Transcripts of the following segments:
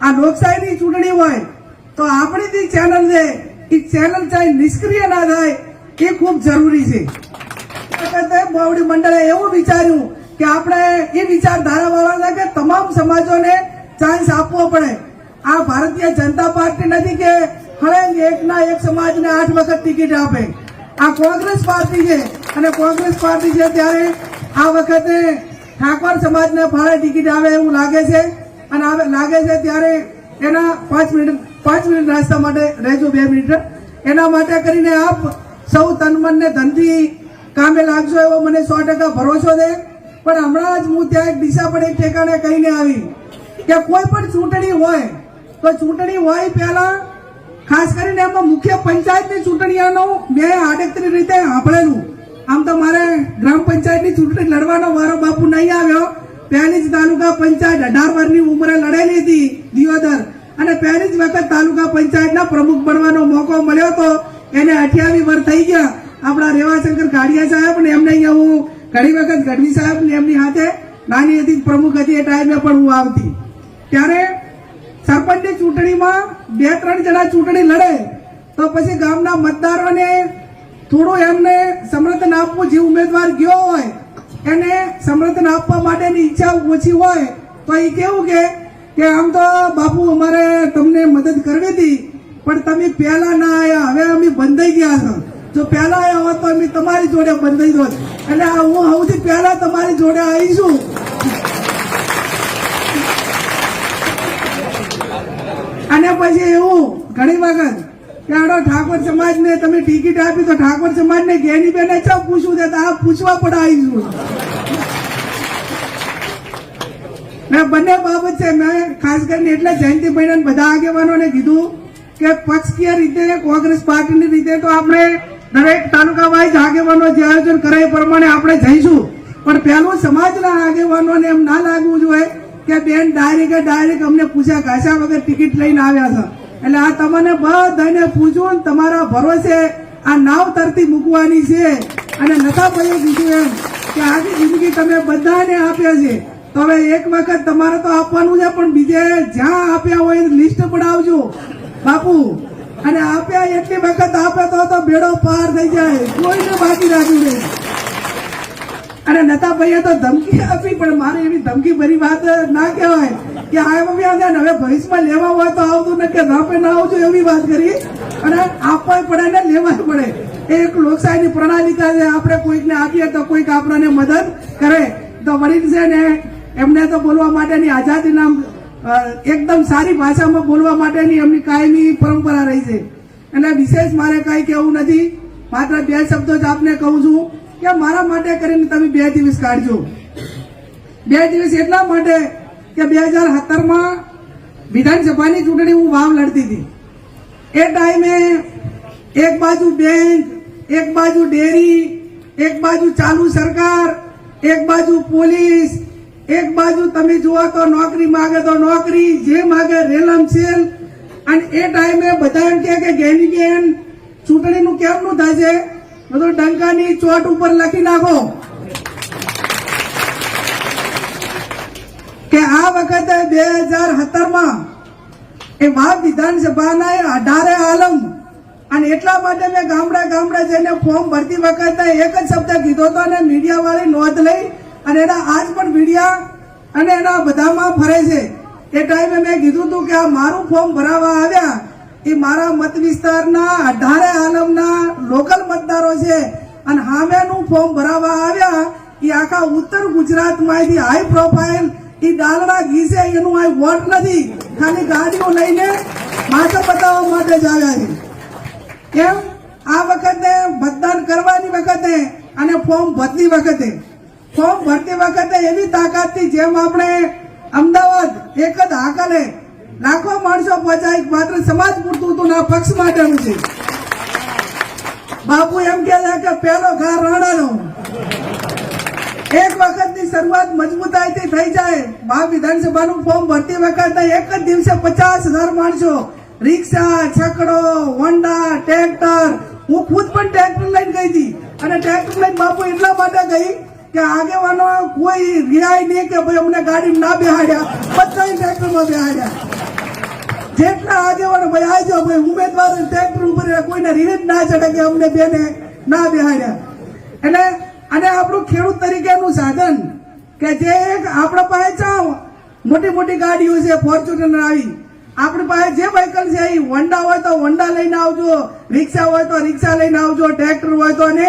આ લોકશાહીની ચૂંટણી હોય, તો આપણી જે ચેનલ છે, એ ચેનલ ચાહે નિષ્ક્રિય ના થાય, એ ખૂબ જરૂરી છે. બાવડી મંડળે એવું વિચાર્યું કે આપણે એ વિચારધારાવાળા છે કે તમામ સમાજોને ચાન્સ આપવો પડે. આ ભારતીય જનતા પાર્ટી નથી કે હળંગ એકના એક સમાજને આઠ વખત ટિકિટ આપે. આ કોંગ્રેસ પાર્ટી છે, અને કોંગ્રેસ પાર્ટી છે ત્યારે આ વખતે ઠાકોર સમાજને ફાળે ટિકિટ આવે એવું લાગે છે. અને હવે લાગે છે ત્યારે એના પાંચ મિનિટ પાંચ મિનિટ નાસ્તા માટે રહેજો બે મિનિટ. એના માટે કરીને આપ સૌ તન મન ધનથી કામે લાગશો એવો મને સો ટકા ભરોસો છે. પણ હમણાં જ હું ત્યાં એક દિશા પણ એક ઠેકાણે કહીને આવી કે કોઈ પણ ચૂંટણી હોય, તો ચૂંટણી હોય પહેલા ખાસ કરીને એમાં મુખ્ય પંચાયતની ચૂંટણીઓનું મેં આડેતરી રીતે સાંભળેલું. આમ તો મારે ગ્રામ પંચાયતની ચૂંટણી લડવાનો મારો બાપુ નહીં આવ્યો. પહેલી જ તાલુકા પંચાયત અઢાર વર્ષની ઉંમરે લડેલી હતી દિયોદર. અને પહેલી જ વખત તાલુકા પંચાયતના પ્રમુખ બનવાનો મોકો મળ્યો હતો એને અઠ્યાવીસ વર્ષ થઈ ગયા. આપણા રેવાશંકર કાડિયા સાહેબ ને એમને અહીંયા હું ઘણી વખત ગઢવી સાહેબ ને એમની હાથે નાની હતી, પ્રમુખ હતી એ ટાઈમે પણ હું આવતી. ત્યારે સરપંચની ચૂંટણીમાં બે ત્રણ જણા ચૂંટણી લડે. તો પછી ગામના મતદારોને થોડું એમને સમર્થન આપવું જે ઉમેદવાર ગયો હોય એને સમર્થન આપવા માટેની ઈચ્છા ઓછી હોય, તો એ કેવું કે કે આમ તો બાપુ અમારે તમને મદદ કરવી હતી, પણ તમે પહેલા ના આવ્યા હવે અમે બંધાઈ ગયા છો. જો પહેલા આવ્યા હોત તો અમે તમારી જોડે બંધાઈ દો એટલે હું સૌથી પહેલા તમારી જોડે આવીશું અને પછી એવું ઘણી વખત કે આડો ઠાકોર સમાજને તમે ટિકિટ આપી તો ઠાકોર સમાજને ઘેની બેને ચા પૂછવું છે? આ પૂછવા પડાવીશું મેં બંને બાબત છે. મેં ખાસ કરીને એટલે જયંતિભાઈ ને બધા આગેવાનોને કીધું કે પક્ષકીય રીતે, કોંગ્રેસ પાર્ટીની રીતે તો આપણે દરેક તાલુકા વાઇઝ આગેવાનો જે આયોજન કરે એ પ્રમાણે આપણે જઈશું. પણ પહેલું સમાજના આગેવાનોને એમ ના લાગવું જોઈએ કે બેન ડાયરેક્ટ ડાયરેક્ટ અમને પૂછ્યા ઘાસા વગર ટિકિટ લઈને આવ્યા છે એટલે આ તમને બધાને પૂછવું ને તમારા ભરોસે આ નાવ તરતી મૂકવાની છે. અને નતાભાઈએ કીધું એમ કે આખી જિંદગી તમે બધાને આપ્યા છે. તો હવે એક વખત તમારે તો આપવાનું છે, પણ બીજે જ્યાં આપ્યા હોય લિસ્ટ પડાવજો બાપુ, અને આપ્યા એટલી વખત આપે તો તો બેડો પાર થઈ જાય. કોઈને બાકી રાખ્યું નહીં. અને નતાભાઈએ તો ધમકી આપી, પણ મારે એવી ધમકી ભરી વાત ના કહેવાય. કે આ એમ આવ્યા ને હવે ભવિષ્યમાં લેવા હોય તો આવતું ને કે રાપે ના આવજો એવી વાત કરી. અને આપવા પડે ને લેવા પડે. એ એક લોકશાહીની પ્રણાલિકા છે આપણે કોઈકને આપીએ તો કોઈક આપણને મદદ કરે. તો વડીલ છે ને, એમને તો બોલવા માટેની આઝાદીના નામ એકદમ સારી ભાષામાં બોલવા માટેની એમની કાયમી પરંપરા રહી છે. એટલે વિશેષ મારે કઈ કહેવું નથી. માત્ર બે શબ્દો જ આપને કહું છું કે મારા માટે કરીને તમે બે દિવસ કાઢજો. બે દિવસ એટલા માટે કે બે હજાર સત્તરમાં વિધાનસભાની ચૂંટણી હું વાવ લડતી હતી. એ ટાઈમે એક બાજુ બેંક, એક બાજુ ડેરી, એક બાજુ ચાલુ સરકાર, એક બાજુ પોલીસ, એક બાજુ તમે જુઓ તો નોકરી માગે તો નોકરી, જે માગે રેલમ સેલ. અને એ ટાઈમે બધા એમ કે ગેની બેન, ચૂંટણીનું કેમનું થશે? બધું ડંકાની ચોટ ઉપર લખી નાખો. કે આ વખતે બે હજાર સત્તરમાં એ વાવ વિધાનસભાના અઢારે આલમ અને એટલા માટે મેં ગામડા ગામડા જઈને ફોર્મ ભરતી વખતે એક જ શબ્દ કીધો હતો અને મીડિયા વાળી નોંધ લઈ અને એના આજ પણ મીડિયા અને એના બધામાં ફરે છે. એ ટાઈમે મેં કીધું હતું કે આ મારું ફોર્મ ભરાવા આવ્યા એ મારા મત વિસ્તારના અઢારે આલમના લોકલ મતદારો છે અને હામેનું ફોર્મ ભરાવા આવ્યા એ આખા ઉત્તર ગુજરાતમાંથી હાઈ પ્રોફાઇલ એ ડાલડા ઘીસે એનું આ વોટ નથી. ખાલી ગાડીઓ લઈને માથે બતાવવા માટે જ આવ્યા છે. કેમ? આ વખતે મતદાન કરવાની વખતે અને ફોર્મ ભરતી વખતે. ફોર્મ ભરતી વખતે એવી તાકાતથી જેમ આપણે અમદાવાદ એક જ હાકલે લાખો માણસો પહોંચાય, માત્ર સમાજ પૂરતું હતું ના પક્ષ માટેનું છે. બાપુ એમ કે પહેલો કે પેલો ઘા રાણાનો એક વખતની શરૂઆત મજબૂતાઈથી થઈ જાય. મહા વિધાનસભાનું ફોર્મ ભરતી વખતે એક જ દિવસે પચાસ હજાર માણસો રિક્ષા, છકડો, હોન્ડા, ટ્રેક્ટર, હું ખુદ પણ ટ્રેક્ટર લઈને ગઈ હતી. અને ટ્રેક્ટર લઈને બાપુ એટલા માટે ગઈ કે આગેવાનો કોઈ રિયાય નહીં કે ભાઈ અમને ગાડી ના બેહાડ્યા. બધા ટ્રેક્ટરમાં બેહાડ્યા. જેટલા આગેવાનો ભાઈ આવજો ભાઈ, ઉમેદવાર ટ્રેક્ટર ઉપર કોઈને રીત ના ચડે કે અમને બેને ના બેહાડ્યા. એટલે અને આપણું ખેડૂત તરીકેનું સાધન કે જે આપણા પાસે ચાવ મોટી મોટી ગાડીઓ છે ફોર્ચ્યુનર આવી. આપણી પાસે જે વ્હીકલ છે, એ હોન્ડા હોય તો હોન્ડા લઈને આવજો રિક્ષા હોય તો રિક્ષા લઈને આવજો ટ્રેક્ટર હોય તો અને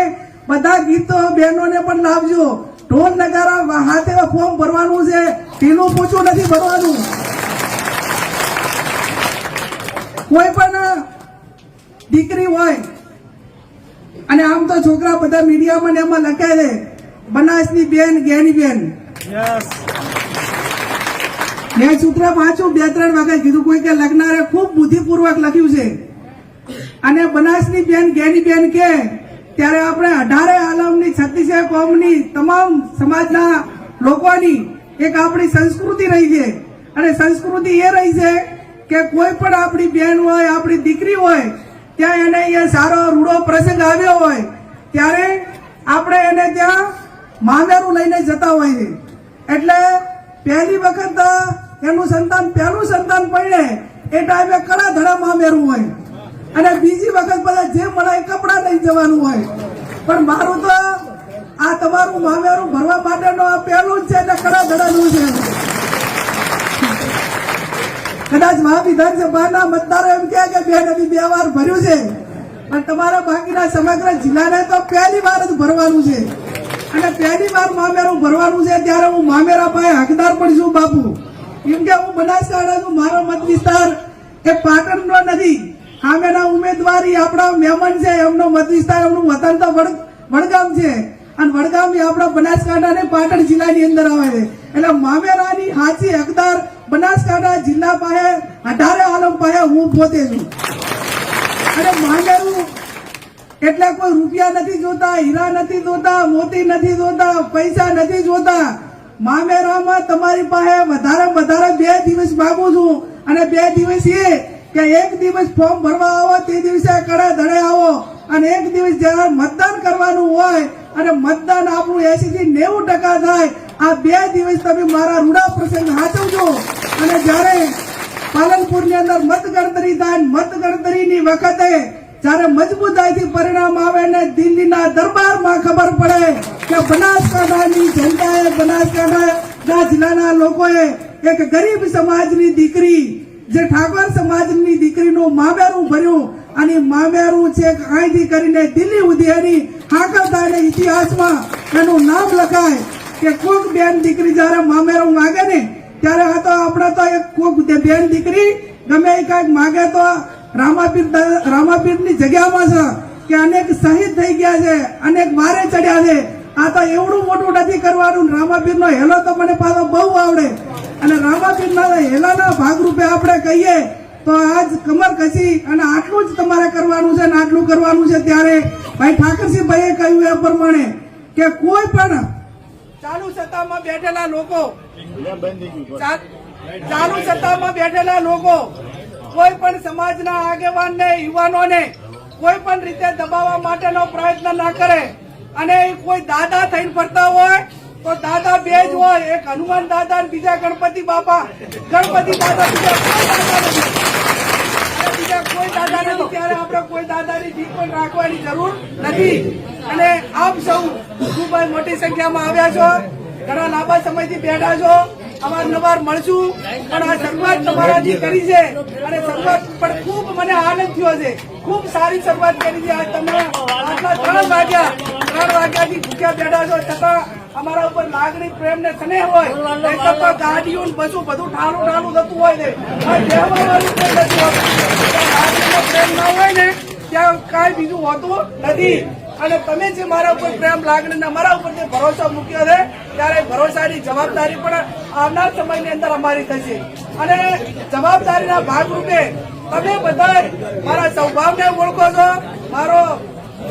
બધા ગીતો બહેનોને પણ લાવજો. ઢોલ નગારા હાથે ફોર્મ ભરવાનું છે, ઢીલું પૂછું નથી ભરવાનું. કોઈ પણ દીકરી હોય અને આમ તો છોકરા બધા મીડિયામાં ને એમાં લખે છે બનાસની બેન ગેની બેન. મેં સૂત્ર પાછું બે ત્રણ વખત કીધું કોઈ કે લખનારે ખૂબ બુદ્ધિપૂર્વક લખ્યું છે. અને બનાસની બેન ગેની બેન કે ત્યારે આપણે અઢારે આલમની છત્તીસે કોમની તમામ સમાજના લોકોની એક આપણી સંસ્કૃતિ રહી છે. અને સંસ્કૃતિ એ રહી છે કે કોઈ પણ આપણી બેન હોય આપણી દીકરી હોય ત્યાં એને અહીંયા સારો રૂડો પ્રસંગ આવ્યો હોય, ત્યારે આપણે એને ત્યાં માંદરું લઈને જતા હોય છે. એટલે પહેલી વખત એનું સંતાન, પહેલું સંતાન પડે એ ટાઈમે કડા ધડા મામેરું હોય. અને બીજી વખત બધા જે મળે એ કપડા લઈ જવાનું હોય. પણ મારું તો આ તમારું મામેરું ભરવા માટેનો આ પહેલું જ છે એટલે કડા ધડાનું છે. કદાચ મહા વિધાનસભાના મતદારો એમ કહે કે બે નદી બે વાર ભર્યું છે. પણ તમારા બાકીના સમગ્ર જિલ્લાને તો પહેલી વાર જ ભરવાનું છે. અને પહેલી વાર મામેરું ભરવાનું છે ત્યારે હું મામેરા પાસે હકદાર પણ છું, બાપુ. કેમ કે હું બનાસકાંઠા છું મારો મત વિસ્તાર એ પાટણનો નથી. સામેના ઉમેદવારી આપણા મહેમાન છે, એમનો મત વિસ્તાર એમનું વતન તો વડગામ છે. અને વડગામ એ આપણા બનાસકાંઠા ને પાટણ જિલ્લાની અંદર આવે છે. એટલે મામેરાની હાચી હકદાર બનાસકાંઠા જિલ્લા પાસે અઢારે આલમ પાસે હું પોતે છું. અને મામેરું એટલે કોઈ રૂપિયા નથી જોતા, હીરા નથી જોતા, મોતી નથી જોતા, પૈસા નથી જોતા. મામેરામાં તમારી પાસે વધારે વધારે બે દિવસ માંગુ છું. અને બે દિવસ એ કે એક દિવસ ફોર્મ ભરવા આવો, તે દિવસે કડે ધડે આવો. અને એક દિવસ જ્યારે મતદાન કરવાનું હોય અને મતદાન આપણું એસી થી નેવું ટકા થાય, આ બે દિવસ તમે મારા રૂડા પ્રસંગ હાચવજો. અને જ્યારે પાલનપુરની અંદર મતગણતરી થાય મતગણતરીની વખતે જ્યારે મજબૂતાઈથી પરિણામ આવે ને દિલ્હીના દરબારમાં ખબર પડે કે બનાસકાંઠાની જનતાએ બનાસકાંઠાના જિલ્લાના લોકોએ એક ગરીબ સમાજની દીકરી, જે ઠાકોર સમાજની દીકરીનું મામેરું ભર્યું અને મામેરું છે અહીંથી કરીને દિલ્હી સુધી એની હાકલ ને ઇતિહાસમાં એનું નામ લખાય કે કોક બેન દીકરી જ્યારે મામેરું માગે ને ત્યારે આ તો આપણે તો એક કોક બેન દીકરી ગમે એ કાંઈક માગે તો રામાપીર રામાપીરની જગ્યામાં છે કે અનેક શહીદ થઈ ગયા છે, અનેક મારે ચડ્યા છે. આ તો એવડું મોટું નથી કરવાનું. રામાપીરનો હેલો તો મને પાછો બહુ આવડે. અને રામાપીરના હેલાના ભાગરૂપે આપણે કહીએ તો આજ કમર કસી અને આટલું જ તમારે કરવાનું છે અને આટલું કરવાનું છે ત્યારે. ભાઈ ઠાકરસિંહભાઈએ કહ્યું એ પ્રમાણે કે કોઈ પણ ચાલુ સત્તામાં બેઠેલા લોકો. ચાલુ સત્તામાં બેઠેલા લોકો. કોઈ પણ સમાજના આગેવાનને યુવાનોને કોઈ પણ રીતે દબાવવા માટેનો પ્રયત્ન ના કરે. અને કોઈ દાદા થઈને ફરતા હોય તો દાદા બે જ હોય. એક હનુમાન દાદા બીજા ગણપતિ બાપા. ગણપતિ દાદા બીજા અને બીજા કોઈ દાદા નથી, ત્યારે આપણે કોઈ દાદાની જીત પણ રાખવાની જરૂર નથી. અને આપ સૌ ખૂબ જ મોટી સંખ્યામાં આવ્યા છો. ઘણા લાંબા સમયથી બેઠા છો. અવારનવાર મળશું. પણ આ શરૂઆત તમારાથી કરી છે. અને શરૂઆત પણ ખૂબ મને આનંદ થયો છે. ખૂબ સારી શરૂઆત કરી છે. આજ તમે આટલા ત્રણ વાગ્યા, ત્રણ વાગ્યાથી ભૂખ્યા બેઠા છો. છતાં અમારા ઉપર લાગણી પ્રેમ ને સ્નેહ હોય તો ગાડીઓ બધું બધું ઠાલું ઠાલું થતું હોય લાગણીનો પ્રેમ ના હોય ને ત્યાં કાંઈ બીજું હોતું નથી. અને તમે જે મારા ઉપર પ્રેમ લાગણી અમારા મારા ઉપર જે ભરોસો મૂક્યો છે ત્યારે ભરોસાની જવાબદારી પણ આવનાર સમયની અંદર અમારી થશે. અને જવાબદારીના ભાગરૂપે તમે બધા મારા સ્વભાવને ઓળખો છો. મારો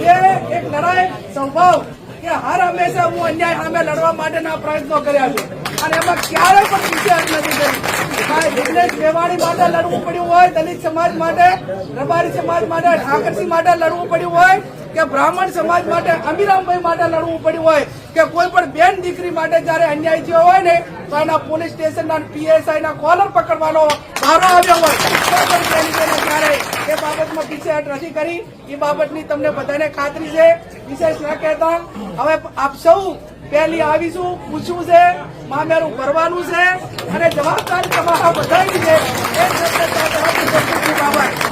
જે એક લડાઈ સ્વભાવ કે હર હંમેશા હું અન્યાય સામે લડવા માટેના પ્રયત્નો કર્યા છે. અને એમાં ક્યારેય પણ વિચાર નથી કરી. કાંઈ બિઝનેસ વેવાણી માટે લડવું પડ્યું હોય, દલિત સમાજ માટે, રબારી સમાજ માટે, ઠાકરસિંહ માટે લડવું પડ્યું હોય કે બ્રાહ્મણ સમાજ માટે, અમીરામભાઈ માટે લડવું પડ્યું હોય, કે કોઈ પણ બેન દીકરી માટે જયારે અન્યાય થયો હોય ને, તો એના પોલીસ સ્ટેશનના પીએસઆઈ ના કોલર પકડવાનો ભારો આવ્યો હોય. એ બાબતમાં પીછેહટ નથી કરી, એ બાબતની તમને બધાને ખાતરી છે. વિશેષ ન કહેતા. હવે આપ સૌ પહેલી આવીશું, પૂછવું છે, મામેરું ભરવાનું છે, અને જવાબદારી તમારા બધાની છે. એ રીતે